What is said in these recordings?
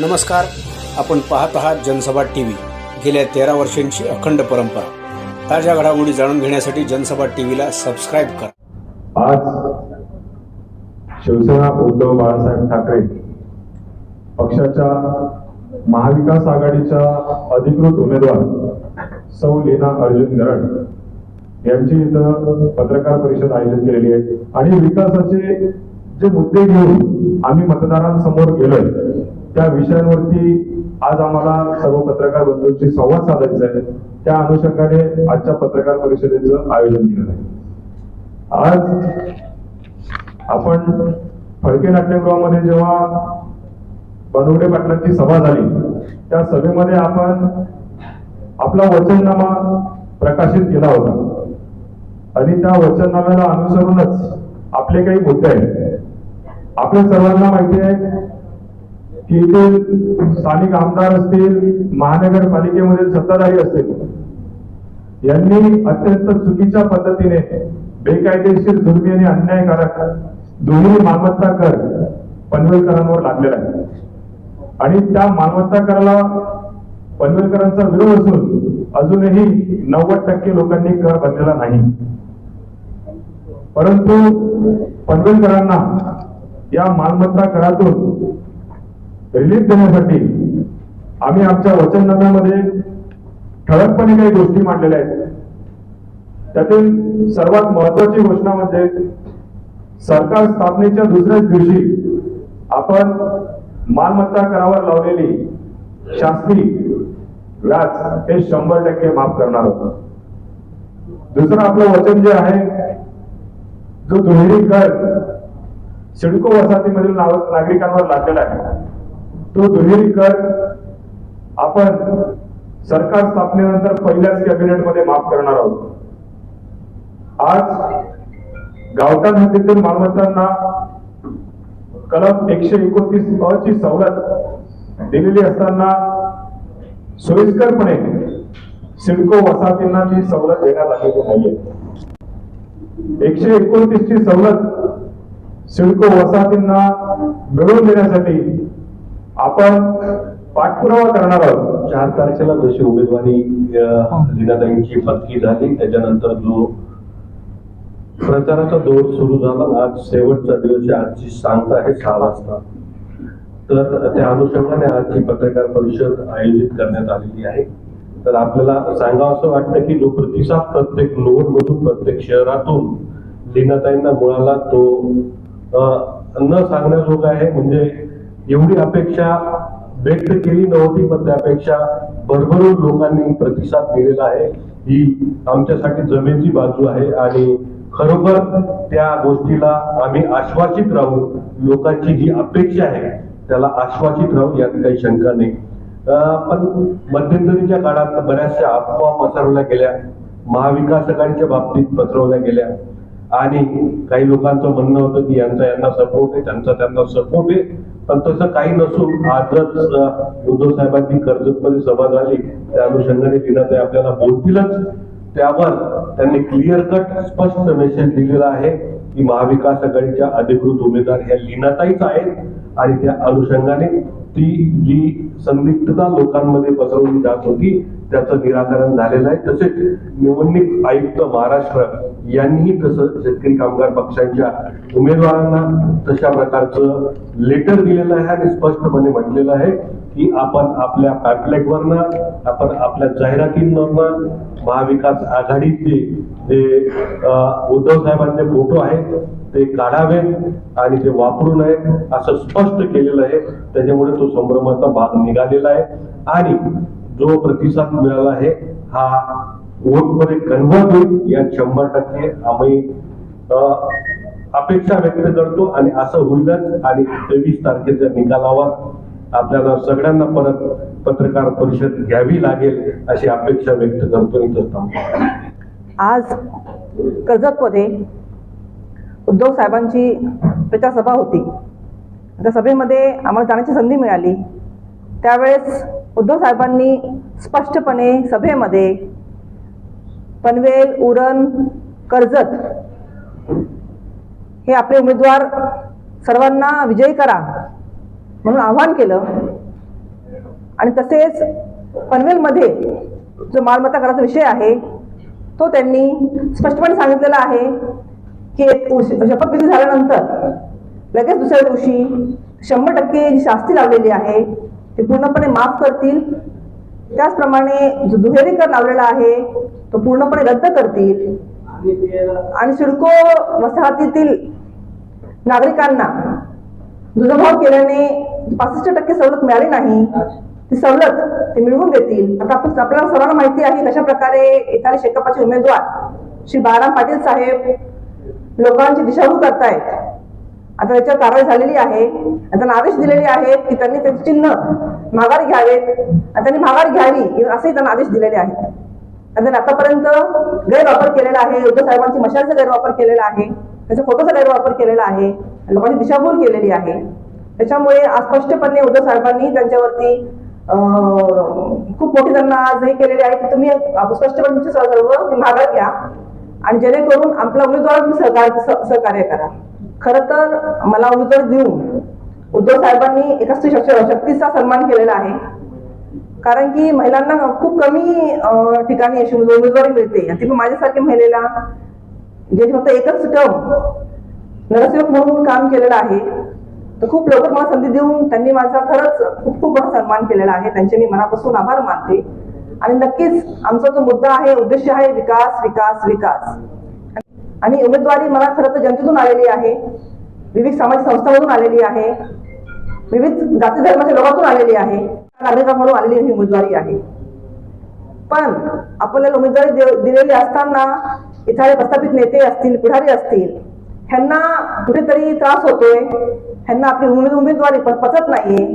नमस्कार. आपण पाहत आहात जनसभा टी व्ही गेल्या तेरा वर्षांची अखंड परंपरा. ताज्या घडामोडी जाणून घेण्यासाठी जनसभा टी व्हीला सबस्क्राईब करा. आज शिवसेना उद्धव बाळासाहेब ठाकरे पक्षाच्या महाविकास आघाडीच्या अधिकृत उमेदवार सौ लीना अर्जुन गरड यांची इथं पत्रकार परिषद आयोजित केलेली आहे. आणि विकासाचे जे मुद्दे घेऊन आम्ही मतदारांसमोर गेलोय त्या विषयांवरती आज आम्हाला सर्व पत्रकार बंधूंशी संवाद साधायचा आहे. त्या अनुषंगाने आजच्या पत्रकार परिषदेचं आयोजन केलं आहे. आज आपण फडके नाट्यगृहामध्ये जेव्हा बनवडे पाटलांची सभा झाली त्या सभेमध्ये आपण आपला वचननामा प्रकाशित केला होता. आणि त्या वचननाम्याला अनुसरूनच आपले काही मुद्दे आहेत. आपल्या सर्वांना माहिती आहे की इथे स्थानिक आमदार असतील महानगरपालिकेमधील सत्ताधारी असतील यांनी अत्यंत चुकीच्या पद्धतीने बेकायदेशीर जुलमी आणि अन्यायकारक दोन्ही मालमत्ता कर पनवेलकरांवर लागलेला आहे. आणि त्या मालमत्ता कराला पनवेलकरांचा विरोध असून अजूनही नव्वद टक्के लोकांनी कर भरलेला नाही. परंतु पनवेलकरांना या मालमत्ता करातून रिलीफ देण्यासाठी आम्ही आमच्या वचननाम्यामध्ये ठळकपणे काही गोष्टी मांडलेल्या आहेत. त्यातील सर्वात महत्वाची घोषणा म्हणजे सरकार स्थापनेच्या दुसऱ्याच दिवशी आपण मालमत्ता करावर लावलेली शास्त्री व्याज हे शंभर टक्के माफ करणार होतं. दुसरं आपलं वचन जे आहे जो दुहेरी कर सिडको वसाहतीमधील नाव- नागरिकांवर लागलेला आहे. तो दुहेरी कर आपण सरकार स्थापनेनंतर पहिल्याच कॅबिनेटमध्ये माफ करणार आहोत. आज गावठाण हद्दीतील मालमत्तांना कलम एकशे एकोणतीस अ ची सवलत दिलेली असताना सोयीस्करपणे सिडको वसाहतींना ती सवलत देण्यात आलेली नाहीये. एकशे एकोणतीस ची सवलत सिडको वसाहतींना मिळवून देण्यासाठी आपण पाठपुरावा करणार आहोत. चार तारखेला जशी उमेदवारी अ, लीनाताईंची पक्की झाली त्याच्यानंतर जो प्रचाराचा दौर सुरू झाला आज शेवटचा दिवस आहे आजची सांगता आहे सहा वाजता. तर त्या अनुषंगाने आजची पत्रकार परिषद आयोजित करण्यात आलेली आहे. तर आपल्याला सांगावं असं वाटतं की जो प्रतिसाद प्रत्येक नोडमधून प्रत्येक शहरातून लीनाताईंना मिळाला तो न सांगण्याजोगा आहे. म्हणजे एवढी अपेक्षा व्यक्त केली नव्हती पण त्यापेक्षा भरभरून लोकांनी प्रतिसाद दिलेला आहे. ही आमच्यासाठी जमेची बाजू आहे आणि खरोखर त्या गोष्टीला आम्ही आश्वासित राहू. लोकांची जी अपेक्षा आहे त्याला आश्वासित राहू यात काही शंका नाही. पण मध्यंतरीच्या काळात बऱ्याचशा अफवा पसरवल्या गेल्या महाविकास आघाडीच्या बाबतीत पसरवल्या गेल्या. आणि काही लोकांचं म्हणणं होतं की यांचा यांना सपोर्ट आहे त्यांचा त्यांना सपोर्ट आहे. पण तसं काही नसून आजच उद्धव साहेबांची कर्जतमध्ये सभा झाली. त्या अनुषंगाने दिनाताई आपल्याला बोलतीलच त्यावर त्यांनी क्लिअर कट स्पष्ट मेसेज दिलेला आहे की महाविकास आघाडीच्या अधिकृत उमेदवार ह्या लीनाताईच आहेत आणि त्या अनुषंगाने ती जी संदिग्धता लोकांमध्ये पसरवली जात होती त्याचं निराकरण झालेलं आहे. तसेच निवडणूक आयुक्त महाराष्ट्र यांनीही तसं शेतकरी कामगार पक्षांच्या उमेदवारांना तशा प्रकारचं लेटर दिलेलं आहे आणि स्पष्टपणे म्हटलेलं आहे की आपण आपल्या पॅम्पलेटवरनं आपण आपल्या जाहिरातींवरनं महाविकास आघाडीचे जे उद्धव साहेबांचे फोटो आहेत ते काढावेत आणि ते वापरू नयेत असं स्पष्ट केलेलं आहे. त्याच्यामुळे तो संभ्रमाचा भाग निघालेला आहे. आणि जो प्रतिसाद मिळाला आहे हा वोटमध्ये कन्व्हर्ट होईल या शंभर टक्के आम्ही अपेक्षा व्यक्त करतो आणि असं होईलच. आणि तेवीस तारखेच्या निकालावर आपल्याला सगळ्यांना परत पत्रकार परिषद घ्यावी लागेल अशी अपेक्षा व्यक्त करतो इथं आज कर्जतमध्ये उद्धव साहेबांची प्रचारसभा होती. त्या सभेमध्ये आम्हाला जाण्याची संधी मिळाली. त्यावेळेस उद्धव साहेबांनी स्पष्टपणे सभेमध्ये पनवेल उरण कर्जत हे आपले उमेदवार सर्वांना विजयी करा म्हणून आव्हान केलं. आणि तसेच पनवेलमध्ये जो मालमत्ता कराचा विषय आहे तो त्यांनी स्पष्टपणे सांगितलेला आहे. की एक शपथविधी झाल्यानंतर लगेच दुसऱ्या दिवशी शंभर टक्के जी शास्ती लावलेली आहे ती पूर्णपणे माफ करतील. त्याचप्रमाणे जो दुहेरी कर लावलेला आहे तो पूर्णपणे रद्द करतील. आणि सिडको वसाहतीतील नागरिकांना दुजाभाव केल्याने पासष्ट टक्के सवलत मिळाली नाही ती सवलत ते मिळवून देतील. आता आपण आपल्याला सर्वांना माहिती आहे कशा प्रकारे एखाद्या शेकापाचे उमेदवार श्री बाळाराम पाटील साहेब लोकांची दिशाभूल करतायत आता त्याच्यावर कारवाई झालेली आहे. त्यांना आदेश दिलेले आहेत की त्यांनी त्यांचे चिन्ह माघार घ्यावेत आणि त्यांनी माघार घ्यावी असेही त्यांना आदेश दिलेले आहेत. आणि त्यांनी आतापर्यंत गैरवापर केलेला आहे. उद्धव साहेबांची मशालचा गैरवापर केलेला आहे. त्याच्या फोटोचा गैरवापर केलेला आहे. लोकांची दिशाभूल केलेली आहे. त्याच्यामुळे अस्पष्टपणे उद्धव साहेबांनी त्यांच्यावरती खूप मोठी त्यांना आज हे केलेले आहे की तुम्ही स्पष्टपणे तुमचे सर्व माघार घ्या. आणि जेणेकरून आपला उमेदवार तुम्ही सहकार्य सहकार्य करा. खरं तर मला उमेदवार देऊन उद्धव साहेबांनी एका स्त्री शक्तीचा सन्मान केलेला आहे. कारण की महिलांना खूप कमी ठिकाणी अशी उमेदवारी मिळते. ती पण माझ्यासारख्या महिलेला जे फक्त एकच टर्म नगरसेवक म्हणून काम केलेलं आहे तर खूप लवकर मला संधी देऊन त्यांनी माझा खरंच खूप खूप मोठा सन्मान केलेला आहे. त्यांचे मी मनापासून आभार मानते. आणि नक्कीच आमचा जो मुद्दा आहे उद्देश आहे विकास विकास विकास. आणि उमेदवारी मला खरं तर जनतेतून आलेली आहे विविध सामाजिक संस्थांमधून आलेली आहे विविध जाती धर्माच्या लोकांतून आलेली आहे नागरिकांकडून आलेली ही उमेदवारी आहे. पण आपल्याला उमेदवारी दे- दिलेली असताना इथाले प्रस्थापित नेते असतील पुढारी असतील ह्यांना कुठेतरी त्रास होतोय ह्यांना आपली उमेद उमेदवारी पचत नाहीये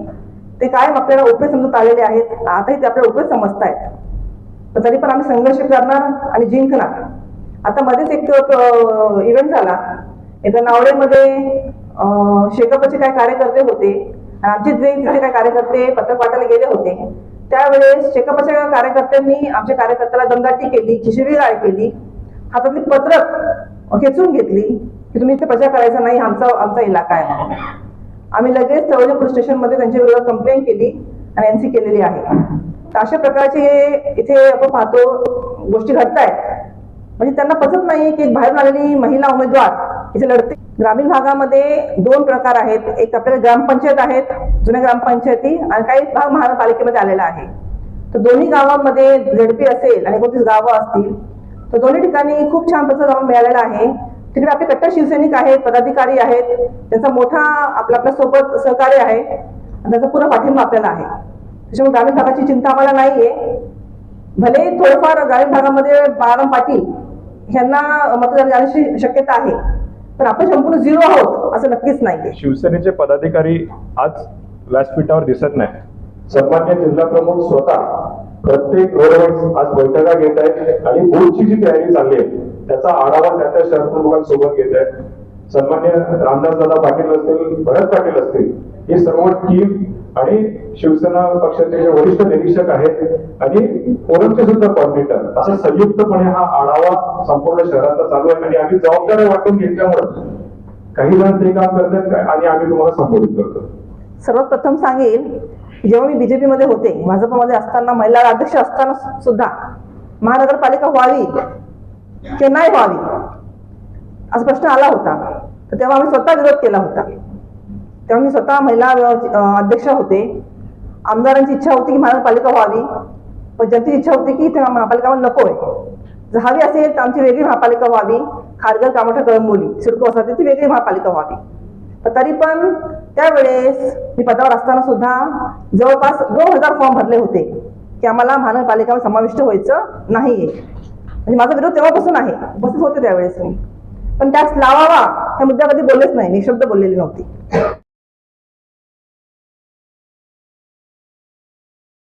ते कायम आपल्याला उपयोग समजत आलेले आहेत. आताही ते आपल्याला उपरे समजतायत. पण तरी पण आम्ही संघर्ष करणार आणि जिंकणार. आता मध्येच एक इव्हेंट झाला. एका नावडेमध्ये अं, शेकापचे काय कार्यकर्ते होते. आणि आमचे जे तिथे काय कार्यकर्ते पत्रक वाटायला गेले होते. त्यावेळेस शेकापच्या कार्यकर्त्यांनी आमच्या कार्यकर्त्याला दमदाटी केली शिशिवीगाळ केली. हातातली पत्रक खेचून घेतली की तुम्ही इथे प्रचार करायचा नाही आमचा आमचा इलाका आहे आम्ही लगेच चौदा पोलीस स्टेशनमध्ये त्यांच्या विरोधात कंप्लेंट केली आणि एनसी केलेली आहे. तर अशा प्रकारचे इथे आपण पाहतो गोष्टी घडतायत. म्हणजे त्यांना पचत नाही की बाहेरून आलेली महिला उमेदवार इथे लढते. ग्रामीण भागामध्ये दोन प्रकार आहेत. एक आपल्याला ग्रामपंचायत आहेत जुन्या ग्रामपंचायती आणि काही भाग महानगरपालिकेमध्ये आलेला आहे. तर दोन्ही गावांमध्ये झडपी असेल आणि कोणती गावं असतील तर दोन्ही ठिकाणी खूप छान प्रसाद मिळालेला आहे. तिकडे आपले कट्टर शिवसैनिक आहेत पदाधिकारी आहेत त्यांचा मोठा आपल्या आपल्यासोबत सहकार्य आहे त्याचा पुरा पाठिंबा आपल्याला आहे. त्याच्यामुळे ग्रामीण भागाची चिंता आम्हाला नाहीये. भले थोडंफार ग्रामीण भागामध्ये बाळाराम पाटील यांना मतदान जाण्याची शक्यता आहे पण आपण संपूर्ण झिरो आहोत असं नक्कीच नाहीये. शिवसेनेचे पदाधिकारी आज व्यासपीठावर दिसत नाही सन्मान्य जिल्हा प्रमुख स्वतः प्रत्येक गव्हर्नमेंट आज बैठका घेत आहेत आणि बोर्डची जी तयारी चालली आहे त्याचा आढावा त्या त्या शहरप्रमुखांसोबत घेत आहेत. सन्मान्य रामदास दादा पाटील असतील भरत पाटील असतील हे सर्व टीम आणि शिवसेना पक्षाचे जे वरिष्ठ निरीक्षक आहेत आणि फोरमचे सुद्धा कॉर्डिनेटर असा संयुक्तपणे हा आढावा संपूर्ण शहराचा चालू आहे. आणि आम्ही जबाबदारी वाटून घेतल्यामुळे काही जण ते काम करतात आणि आम्ही तुम्हाला संबोधित करतो. सर्वप्रथम सांगेल जेव्हा मी बीजेपी मध्ये होते भाजपमध्ये असताना महिला अध्यक्ष असताना सुद्धा महानगरपालिका व्हावी की नाही व्हावी असा प्रश्न आला होता. तर तेव्हा आम्ही स्वतः विरोध केला होता. तेव्हा मी स्वतः महिला अध्यक्ष होते. आमदारांची इच्छा होती की महानगरपालिका व्हावी पण जनतेची इच्छा होती की इथे महापालिका आहे. जर हवी असेल तर आमची वेगळी महापालिका व्हावी. खारघर कामठा कळंबोली सिडको असा ती वेगळी महापालिका व्हावी. तरी पण त्यावेळेस मी पदावर असताना सुद्धा जवळपास दोन हजार फॉर्म भरले होते की आम्हाला महानगरपालिका समाविष्ट व्हायचं नाहीये. म्हणजे माझा विरोध तेव्हापासून आहे उपस्थित होते त्यावेळेस मी. पण त्यास लावावा ह्या मुद्द्यामध्ये बोललेच नाही निशब्द बोललेली नव्हती.